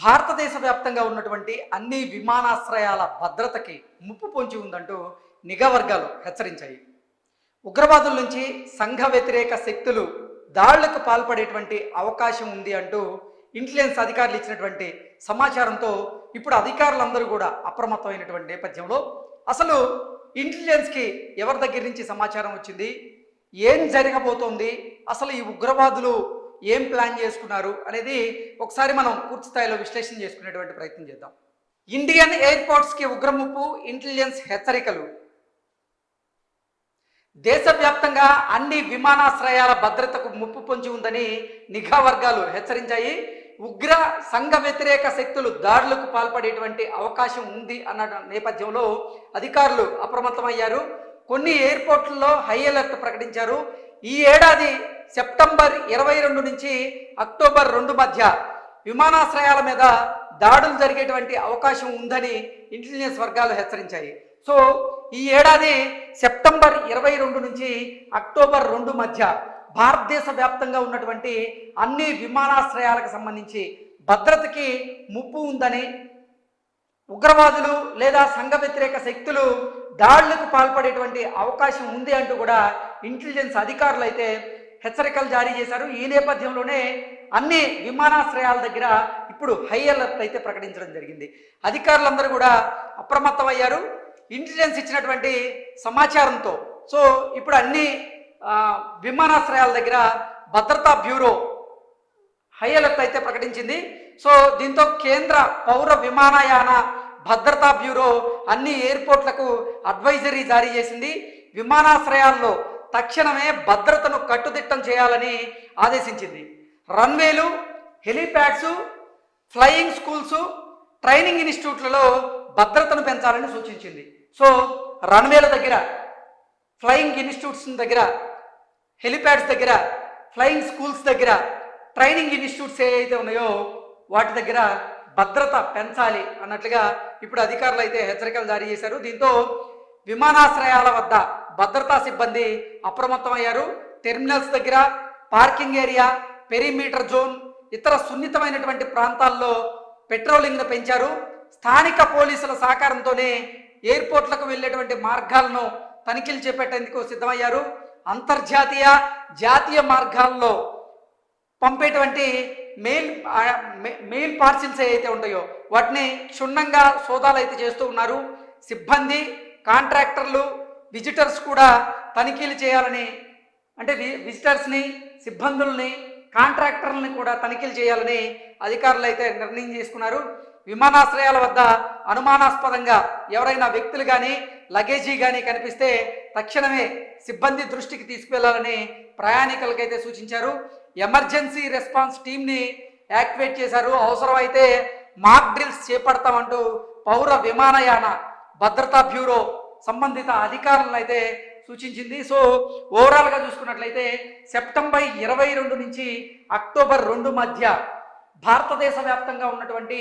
భారతదేశ వ్యాప్తంగా ఉన్నటువంటి అన్ని విమానాశ్రయాల భద్రతకి ముప్పు పొంచి ఉందంటూ నిఘా వర్గాలు హెచ్చరించాయి. ఉగ్రవాదుల నుంచి సంఘ వ్యతిరేక శక్తులు దాడులకు పాల్పడేటువంటి అవకాశం ఉంది అంటూ ఇంటెలిజెన్స్ అధికారులు ఇచ్చినటువంటి సమాచారంతో ఇప్పుడు అధికారులందరూ కూడా అప్రమత్తమైనటువంటి నేపథ్యంలో అసలు ఇంటెలిజెన్స్కి ఎవరి దగ్గర నుంచి సమాచారం వచ్చింది? ఏం జరగబోతోంది? అసలు ఈ ఉగ్రవాదులు ఏం ప్లాన్ చేసుకున్నారు అనేది ఒకసారి మనం పూర్తి స్థాయిలో విశ్లేషణ చేసుకునేటువంటి ప్రయత్నం చేద్దాం. ఇండియన్ ఎయిర్పోర్ట్స్కి ఉగ్రముప్పు ఇంటెలిజెన్స్ హెచ్చరికలు. దేశవ్యాప్తంగా అన్ని విమానాశ్రయాల భద్రతకు ముప్పు పొంచి ఉందని నిఘా వర్గాలు హెచ్చరించాయి. ఉగ్ర సంఘ వ్యతిరేక శక్తులు దాడులకు పాల్పడేటువంటి అవకాశం ఉంది అన్న నేపథ్యంలో అధికారులు అప్రమత్తమయ్యారు. కొన్ని ఎయిర్పోర్ట్లలో హై అలర్ట్ ప్రకటించారు. ఈ ఏడాది సెప్టెంబర్ ఇరవై రెండు నుంచి అక్టోబర్ రెండు మధ్య విమానాశ్రయాల మీద దాడులు జరిగేటువంటి అవకాశం ఉందని ఇంటెలిజెన్స్ వర్గాలు హెచ్చరించాయి. సో ఈ ఏడాది సెప్టెంబర్ ఇరవై రెండు నుంచి అక్టోబర్ రెండు మధ్య భారతదేశ వ్యాప్తంగా ఉన్నటువంటి అన్ని విమానాశ్రయాలకు సంబంధించి భద్రతకి ముప్పు ఉందని ఉగ్రవాదులు లేదా సంఘ వ్యతిరేక శక్తులు దాడులకు పాల్పడేటువంటి అవకాశం ఉంది అంటూ కూడా ఇంటెలిజెన్స్ అధికారులు అయితే హెచ్చరికలు జారీ చేశారు. ఈ నేపథ్యంలోనే అన్ని విమానాశ్రయాల దగ్గర ఇప్పుడు హై అలర్ట్ అయితే ప్రకటించడం జరిగింది. అధికారులందరూ కూడా అప్రమత్తమయ్యారు. ఇంటెలిజెన్స్ ఇచ్చినటువంటి సమాచారంతో. సో ఇప్పుడు అన్ని విమానాశ్రయాల దగ్గర భద్రతా బ్యూరో హై అలర్ట్ అయితే ప్రకటించింది. సో దీంతో కేంద్ర పౌర విమానయాన భద్రతా బ్యూరో అన్ని ఎయిర్పోర్ట్లకు అడ్వైజరీ జారీ చేసింది. విమానాశ్రయాల్లో తక్షణమే భద్రతను కట్టుదిట్టం చేయాలని ఆదేశించింది. రన్వేలు హెలీప్యాడ్స్ ఫ్లయింగ్ స్కూల్స్ ట్రైనింగ్ ఇన్స్టిట్యూట్లలో భద్రతను పెంచాలని సూచించింది. సో రన్వేల దగ్గర ఫ్లయింగ్ ఇన్స్టిట్యూట్స్ దగ్గర హెలిప్యాడ్స్ దగ్గర ఫ్లయింగ్ స్కూల్స్ దగ్గర ట్రైనింగ్ ఇన్స్టిట్యూట్స్ ఏవైతే ఉన్నాయో వాటి దగ్గర భద్రత పెంచాలి అన్నట్లుగా ఇప్పుడు అధికారులు అయితే హెచ్చరికలు జారీ చేశారు. దీంతో విమానాశ్రయాల వద్ద భద్రతా సిబ్బంది అప్రమత్తమయ్యారు. టెర్మినల్స్ దగ్గర పార్కింగ్ ఏరియా పెరిమీటర్ జోన్ ఇతర సున్నితమైనటువంటి ప్రాంతాల్లో పెట్రోలింగ్ను పెంచారు. స్థానిక పోలీసుల సహకారంతోనే ఎయిర్పోర్ట్లకు వెళ్ళేటువంటి మార్గాలను తనిఖీలు చేపట్టేందుకు సిద్ధమయ్యారు. అంతర్జాతీయ జాతీయ మార్గాల్లో పంపేటువంటి మెయిల్ మెయిల్ పార్సిల్స్ ఏవైతే ఉంటాయో వాటిని క్షుణ్ణంగా సోదాలు అయితే చేస్తూ ఉన్నారు. సిబ్బంది కాంట్రాక్టర్లు విజిటర్స్ కూడా తనిఖీలు చేయాలని అంటే విజిటర్స్ని సిబ్బందుల్ని కాంట్రాక్టర్లని కూడా తనిఖీలు చేయాలని అధికారులు అయితే నిర్ణయం చేసుకున్నారు. విమానాశ్రయాల వద్ద అనుమానాస్పదంగా ఎవరైనా వ్యక్తులు కానీ లగేజీ కానీ కనిపిస్తే తక్షణమే సిబ్బంది దృష్టికి తీసుకువెళ్ళాలని ప్రయాణికులకైతే సూచించారు. ఎమర్జెన్సీ రెస్పాన్స్ టీంని యాక్టివేట్ చేశారు. అవసరమైతే మాక్ డ్రిల్స్ చేపడతామంటూ పౌర విమానయాన భద్రతా బ్యూరో సంబంధిత అధికారులను అయితే సూచించింది. సో ఓవరాల్గా చూసుకున్నట్లయితే సెప్టెంబర్ ఇరవై రెండు నుంచి అక్టోబర్ రెండు మధ్య భారతదేశ వ్యాప్తంగా ఉన్నటువంటి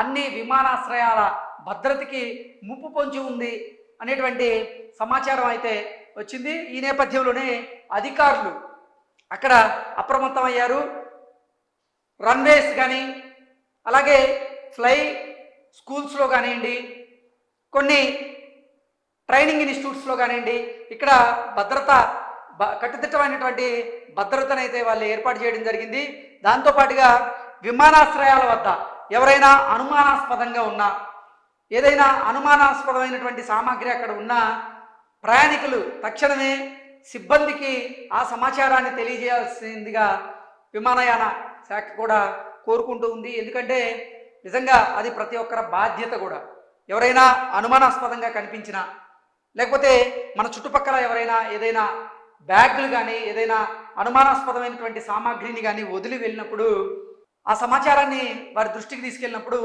అన్ని విమానాశ్రయాల భద్రతకి ముప్పు పొంచి ఉంది అనేటువంటి సమాచారం అయితే వచ్చింది. ఈ నేపథ్యంలోనే అధికారులు అక్కడ అప్రమత్తమయ్యారు. రన్వేస్ కానీ అలాగే ఫ్లై స్కూల్స్లో కానివ్వండి కొన్ని ట్రైనింగ్ ఇన్స్టిట్యూట్స్లో కానివ్వండి ఇక్కడ భద్రత బ- కట్టుదిట్టమైనటువంటి భద్రతను అయితే వాళ్ళు ఏర్పాటు చేయడం జరిగింది. దాంతోపాటుగా విమానాశ్రయాల వద్ద ఎవరైనా అనుమానాస్పదంగా ఉన్నా ఏదైనా అనుమానాస్పదమైనటువంటి సామాగ్రి అక్కడ ఉన్నా ప్రయాణికులు తక్షణమే సిబ్బందికి ఆ సమాచారాన్ని తెలియజేయాల్సిందిగా విమానయాన శాఖ కూడా కోరుకుంటూ ఉంది. ఎందుకంటే నిజంగా అది ప్రతి ఒక్కరి బాధ్యత కూడా. ఎవరైనా అనుమానాస్పదంగా కనిపించినా లేకపోతే మన చుట్టుపక్కల ఎవరైనా ఏదైనా బ్యాగులు కానీ ఏదైనా అనుమానాస్పదమైనటువంటి సామాగ్రిని కానీ వదిలి వెళ్ళినప్పుడు ఆ సమాచారాన్ని వారి దృష్టికి తీసుకెళ్ళినప్పుడు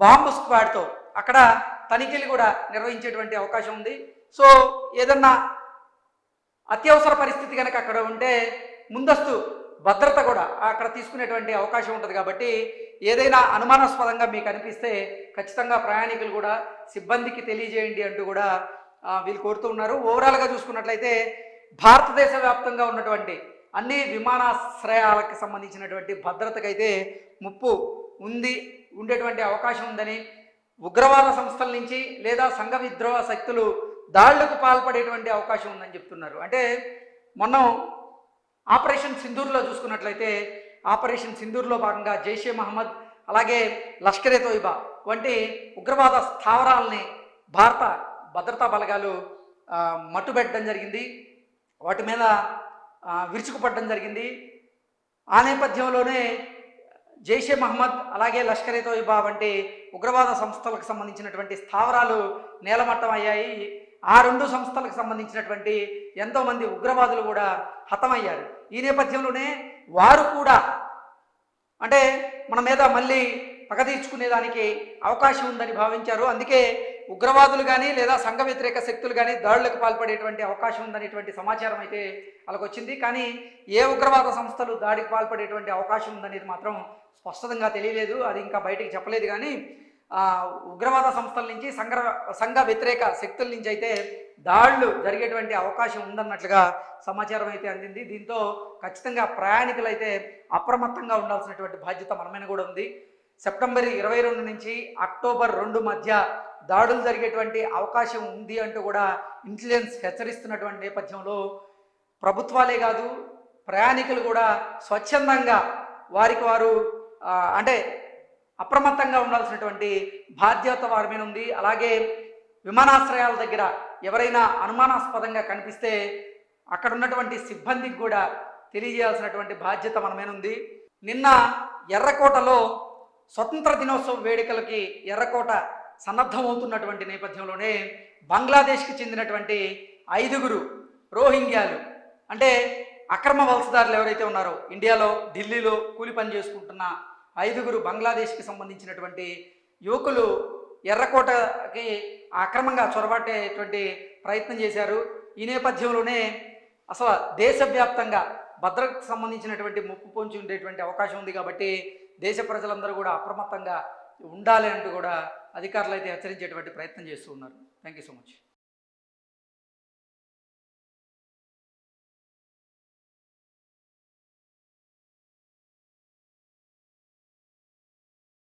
బాంబు స్క్వాడ్తో అక్కడ తనిఖీలు కూడా నిర్వహించేటువంటి అవకాశం ఉంది. సో ఏదన్నా అత్యవసర పరిస్థితి కనుక అక్కడ ఉంటే ముందస్తు భద్రత కూడా అక్కడ తీసుకునేటువంటి అవకాశం ఉంటుంది కాబట్టి ఏదైనా అనుమానాస్పదంగా మీకు అనిపిస్తే ఖచ్చితంగా ప్రయాణికులు కూడా సిబ్బందికి తెలియజేయండి అంటూ కూడా వీళ్ళు కోరుతూ ఉన్నారు. ఓవరాల్గా చూసుకున్నట్లయితే భారతదేశ వ్యాప్తంగా ఉన్నటువంటి అన్ని విమానాశ్రయాలకు సంబంధించినటువంటి భద్రతకైతే ముప్పు ఉంది ఉండేటువంటి అవకాశం ఉందని ఉగ్రవాద సంస్థల నుంచి లేదా సంఘ విద్రోహ శక్తులు దాళ్ళకు పాల్పడేటువంటి అవకాశం ఉందని చెప్తున్నారు. అంటే మొన్న ఆపరేషన్ సింధూర్లో చూసుకున్నట్లయితే ఆపరేషన్ సింధూర్లో భాగంగా జైషే మహమ్మద్ అలాగే లష్కరే తోయిబా వంటి ఉగ్రవాద స్థావరాలని భారత భద్రతా బలగాలు మట్టుబెట్టడం జరిగింది. వాటి మీద విరుచుకుపడడం జరిగింది. ఆ నేపథ్యంలోనే జైషే మహమ్మద్ అలాగే లష్కరే తోయిబా వంటి ఉగ్రవాద సంస్థలకు సంబంధించినటువంటి స్థావరాలు నేలమట్టం అయ్యాయి. ఆ రెండు సంస్థలకు సంబంధించినటువంటి ఎంతోమంది ఉగ్రవాదులు కూడా హతమయ్యారు. ఈ నేపథ్యంలోనే వారు కూడా అంటే మన మీద మళ్ళీ పగ తీర్చుకునేదానికి అవకాశం ఉందని భావించారు. అందుకే ఉగ్రవాదులు కానీ లేదా సంఘ వ్యతిరేక శక్తులు కానీ దాడులకు పాల్పడేటువంటి అవకాశం ఉందనేటువంటి సమాచారం అయితే వాళ్ళకి వచ్చింది కానీ ఏ ఉగ్రవాద సంస్థలు దాడికి పాల్పడేటువంటి అవకాశం ఉందనేది మాత్రం స్పష్టంగా తెలియలేదు. అది ఇంకా బయటికి చెప్పలేదు. కానీ ఉగ్రవాద సంస్థల నుంచి సంఘ సంఘ వ్యతిరేక శక్తుల నుంచి అయితే దాడులు జరిగేటువంటి అవకాశం ఉందన్నట్లుగా సమాచారం అయితే అందింది. దీంతో ఖచ్చితంగా ప్రయాణికులు అయితే అప్రమత్తంగా ఉండాల్సినటువంటి బాధ్యత మన మీద కూడా ఉంది. సెప్టెంబర్ ఇరవై రెండు నుంచి అక్టోబర్ రెండు మధ్య దాడులు జరిగేటువంటి అవకాశం ఉంది అంటూ కూడా ఇంటెలిజెన్స్ హెచ్చరిస్తున్నటువంటి నేపథ్యంలో ప్రభుత్వాలే కాదు ప్రయాణికులు కూడా స్వచ్ఛందంగా వారికి వారు అంటే అప్రమత్తంగా ఉండాల్సినటువంటి బాధ్యత వారి మీద ఉంది. అలాగే విమానాశ్రయాల దగ్గర ఎవరైనా అనుమానాస్పదంగా కనిపిస్తే అక్కడ ఉన్నటువంటి సిబ్బందికి కూడా తెలియజేయాల్సినటువంటి బాధ్యత మనమేనుంది నిన్న ఎర్రకోటలో స్వతంత్ర దినోత్సవ వేడుకలకి ఎర్రకోట సన్నద్ధమవుతున్నటువంటి నేపథ్యంలోనే బంగ్లాదేశ్కి చెందినటువంటి ఐదుగురు రోహింగ్యాలు అంటే అక్రమ వలసదారులు ఎవరైతే ఉన్నారో ఇండియాలో ఢిల్లీలో కూలి పని చేసుకుంటున్న ఐదుగురు బంగ్లాదేశ్కి సంబంధించినటువంటి యువకులు ఎర్రకోటకి అక్రమంగా చొరబట్టేటువంటి ప్రయత్నం చేశారు. ఈ నేపథ్యంలోనే అసలు దేశవ్యాప్తంగా భద్రతకు సంబంధించినటువంటి ముప్పు పొంచి ఉండేటువంటి అవకాశం ఉంది కాబట్టి దేశ ప్రజలందరూ కూడా అప్రమత్తంగా ఉండాలి అంటూ కూడా అధికారులు అయితే హెచ్చరించేటువంటి ప్రయత్నం చేస్తూ ఉన్నారు. Thank you so much